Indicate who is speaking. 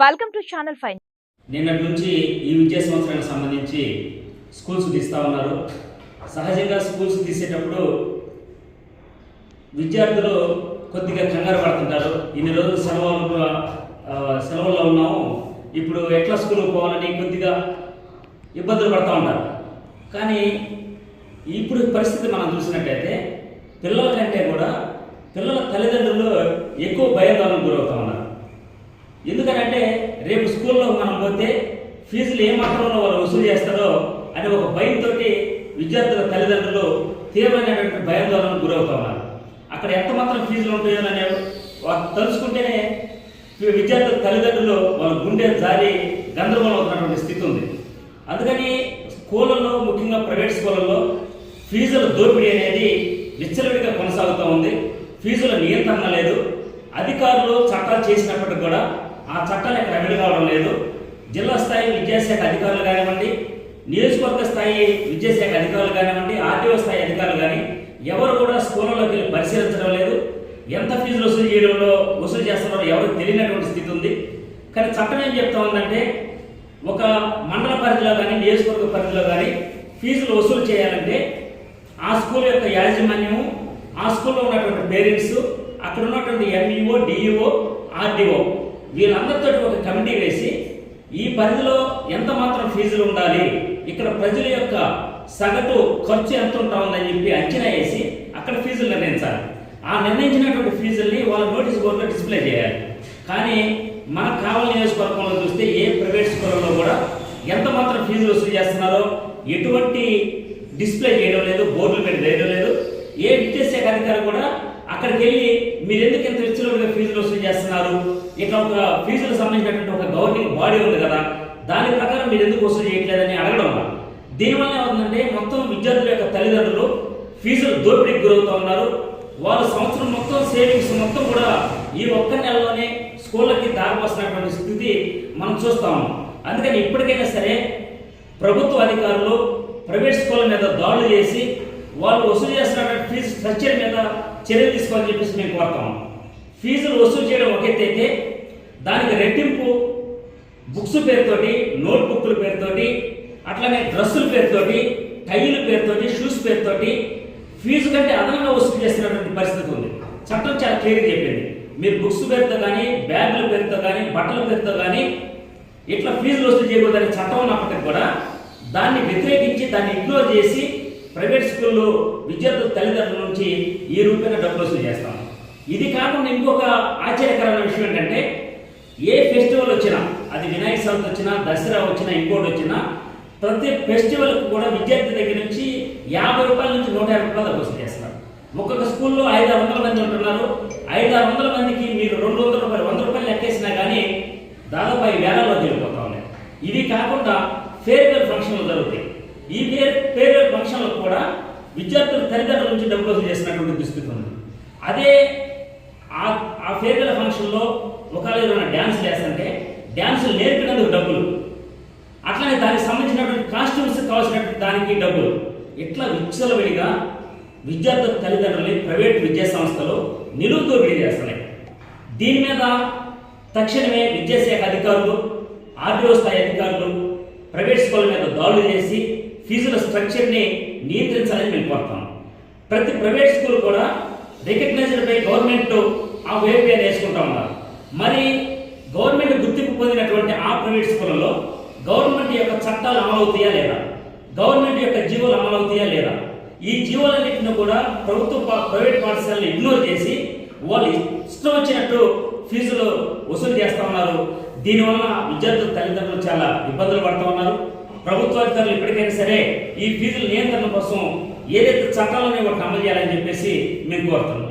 Speaker 1: Welcome to channel fine
Speaker 2: నిన్నటి నుంచి ఈ విద్యా సంవత్సరానికి సంబంధించి స్కూల్స్ తీస్తూ ఉన్నారు. సహజంగా స్కూల్స్ తీసేటప్పుడు విద్యార్థులు కొద్దిగా కంగారు పడుతుంటారు. ఇన్ని రోజులు సెలవులు సెలవుల్లో ఉన్నాము. ఇప్పుడు ఎట్లా స్కూల్కి పోవాలని కొద్దిగా ఇబ్బందులు పడుతూ ఉంటారు. కానీ ఇప్పుడు పరిస్థితి మనం చూసినట్టయితే పిల్లల కంటే కూడా పిల్లల తల్లిదండ్రులు ఎక్కువ భయాందోళనకు గురవుతూ ఉన్నారు. ఎందుకనంటే రేపు స్కూల్లో మనం పోతే ఫీజులు ఏ మాత్రంలో వాళ్ళు వసూలు చేస్తారో అనే ఒక భయంతో విద్యార్థుల తల్లిదండ్రులు తీవ్రమైనటువంటి భయాందోళనకు గురవుతా ఉన్నారు. అక్కడ ఎంత మాత్రం ఫీజులు ఉంటాయో అనే వాళ్ళు తలుచుకుంటేనే విద్యార్థుల తల్లిదండ్రులు వాళ్ళ గుండె జారి గందరగోళం అవుతున్నటువంటి స్థితి ఉంది. అందుకని స్కూళ్ళల్లో ముఖ్యంగా ప్రైవేట్ స్కూళ్ళల్లో ఫీజుల దోపిడీ అనేది విచ్చలవిడిగా కొనసాగుతూ ఉంది. ఫీజుల నియంత్రణ లేదు. అధికారులు చట్టాలు చేసినప్పటికి కూడా ఆ చట్టాలు ఇక్కడ అమలు కావడం లేదు. జిల్లా స్థాయి విద్యాశాఖ అధికారులు కానివ్వండి నియోజకవర్గ స్థాయి విద్యాశాఖ అధికారులు కానివ్వండి ఆర్టీఓ స్థాయి అధికారులు కానీ ఎవరు కూడా స్కూళ్ళలోకి వెళ్ళి పరిశీలించడం లేదు. ఎంత ఫీజులు వసూలు చేయడంలో వసూలు చేస్తున్నారో ఎవరికి తెలియనటువంటి స్థితి ఉంది. కానీ చట్టం ఏం చెప్తా ఉందంటే ఒక మండల పరిధిలో కానీ నియోజకవర్గ పరిధిలో కానీ ఫీజులు వసూలు చేయాలంటే ఆ స్కూల్ యొక్క యాజమాన్యము ఆ స్కూల్లో ఉన్నటువంటి పేరెంట్స్ అక్కడ ఉన్నటువంటి ఎంఈఓ డిఈఓ ఆర్డీఓ వీళ్ళందరితో ఒక కమిటీ వేసి ఈ పరిధిలో ఎంత మాత్రం ఫీజులు ఉండాలి ఇక్కడ ప్రజల యొక్క సగటు ఖర్చు ఎంత ఉంటా ఉందని చెప్పి అంచనా వేసి అక్కడ ఫీజులు నిర్ణయించాలి. ఆ నిర్ణయించినటువంటి ఫీజుల్ని వాళ్ళ నోటీస్ బోర్డులో డిస్ప్లే చేయాలి. కానీ మనకు కావాలని నియోజకవర్గంలో చూస్తే ఏ ప్రైవేట్ స్కూళ్ళలో కూడా ఎంత మాత్రం ఫీజులు వసూలు చేస్తున్నారో ఎటువంటి డిస్ప్లే చేయడం లేదు బోర్డుల మీద వేయడం లేదు. ఏ విద్యాశాఖ అధికారి కూడా అక్కడికి వెళ్ళి మీరు ఎందుకు ఇంత విచ్చలవిడిగా ఫీజులు వసూలు చేస్తున్నారు? ఇక ఒక ఫీజులకు సంబంధించినటువంటి ఒక గవర్నింగ్ బాడీ ఉంది కదా దాని ప్రకారం మీరు ఎందుకు వసూలు చేయట్లేదని అడగడం వల్ల. దీనివల్ల ఏమవుతుందంటే మొత్తం విద్యార్థుల యొక్క తల్లిదండ్రులు ఫీజులు దోపిడీకి గురవుతూ ఉన్నారు. వాళ్ళు సంవత్సరం మొత్తం సేవింగ్స్ మొత్తం కూడా ఈ ఒక్క నెలలోనే స్కూళ్ళకి దారిపోస్తున్నటువంటి స్థితి మనం చూస్తాము అందుకని ఇప్పటికైనా సరే ప్రభుత్వ అధికారులు ప్రైవేట్ స్కూళ్ళ మీద దాడులు చేసి వాళ్ళు వసూలు చేస్తున్నటువంటి ఫీజు స్ట్రక్చర్ మీద చర్యలు తీసుకోవాలని చెప్పేసి మేము కోరుతాం ఫీజులు వసూలు చేయడం ఒక ఎత్తు అయితే దానికి రెట్టింపు బుక్స్ పేరుతోటి నోట్ బుక్ల పేరుతోటి అట్లనే డ్రెస్సుల పేరుతోటి టైల పేరుతోటి షూస్ పేరుతోటి ఫీజు కంటే అదనంగా వసూలు చేస్తున్నటువంటి పరిస్థితి ఉంది. చట్టం చాలా క్లియర్గా చెప్పింది. మీరు బుక్స్ పేరుతో కానీ బ్యాగుల పేరుతో కానీ బట్టల పేరుతో కానీ ఇట్లా ఫీజులు వసూలు చేయకూడదని చట్టం ఉన్నప్పటికీ కూడా దాన్ని వ్యతిరేకించి దాన్ని ఇగ్నోర్ చేసి ప్రైవేట్ స్కూల్లో విద్యార్థుల తల్లిదండ్రుల నుంచి ఈ రూపంగా డబ్బులు వసూలు చేస్తాం. ఇది కాకుండా ఇంకొక ఆశ్చర్యకరమైన విషయం ఏంటంటే ఏ ఫెస్టివల్ వచ్చినా అది వినాయక చవితి వచ్చినా దసరా వచ్చినా ఇంకోటి వచ్చినా ప్రతి ఫెస్టివల్ కూడా విద్యార్థి దగ్గర నుంచి యాభై రూపాయల నుంచి నూట యాభై రూపాయలు దాకా వసూలు చేస్తారు. ఒక్కొక్క స్కూల్లో ఐదు ఆరు వందల మంది ఉంటున్నారు. ఐదు ఆరు వందల మందికి మీరు రెండు వందల రూపాయలు వంద రూపాయలు లెక్కేసినా కానీ దాదాపు ఐదు వేలలో తెలిపోతా ఉన్నాయి. ఇది కాకుండా ఫేర్వెల్ ఫంక్షన్లు జరుగుతాయి. ఈ ఫేర్ ఫేర్వెల్ ఫంక్షన్లకు కూడా విద్యార్థుల తల్లిదండ్రుల నుంచి డబ్బులు వసూలు చేసినటువంటి దుస్థితి ఉంది. అదే ఆ ఆ ఫేర్వెల్ ఫంక్షన్లో ఒకవేళ ఏదైనా డ్యాన్స్ చేస్తుంటే డ్యాన్సులు నేర్పినందుకు డబ్బులు. అట్లానే దానికి సంబంధించినటువంటి కాస్ట్యూమ్స్ కావాల్సినటువంటి దానికి డబ్బులు. ఇట్లా విచ్చలవిడిగా విద్యార్థుల తల్లిదండ్రులని ప్రైవేట్ విద్యా సంస్థలు నిలువు చేస్తున్నాయి. దీని మీద తక్షణమే విద్యాశాఖ అధికారులు ఆర్డీఓ స్థాయి అధికారులు ప్రైవేట్ స్కూల్ మీద దాడులు చేసి ఫీజుల స్ట్రక్చర్ని నియంత్రించాలని మేము కోరుతాం. ప్రతి ప్రైవేట్ స్కూల్ కూడా రికగ్నైజ్డ్ బై గవర్నమెంట్ ఆ వేపీ అని వేసుకుంటా ఉన్నారు. మరి గవర్నమెంట్ గుర్తింపు పొందినటువంటి ఆ ప్రైవేట్ స్కూళ్ళలో గవర్నమెంట్ యొక్క చట్టాలు అమలవుతాయా లేదా? గవర్నమెంట్ యొక్క జీవోలు అమలవుతాయా లేదా? ఈ జీవోలన్నింటిని కూడా ప్రభుత్వ పా- ప్రైవేట్ పాఠశాలను ఇగ్నోర్ చేసి వాళ్ళు ఇష్టం వచ్చినట్టు ఫీజులు వసూలు చేస్తా ఉన్నారు. దీనివల్ల విద్యార్థుల తల్లిదండ్రులు చాలా ఇబ్బందులు పడుతూ ఉన్నారు. ప్రభుత్వ అధికారులు ఇప్పటికైనా సరే ఈ ఫీజుల నియంత్రణ కోసం ఏదైతే చట్టాలని వాటిని అమలు చేయాలని చెప్పేసి మేము కోరుతున్నాం.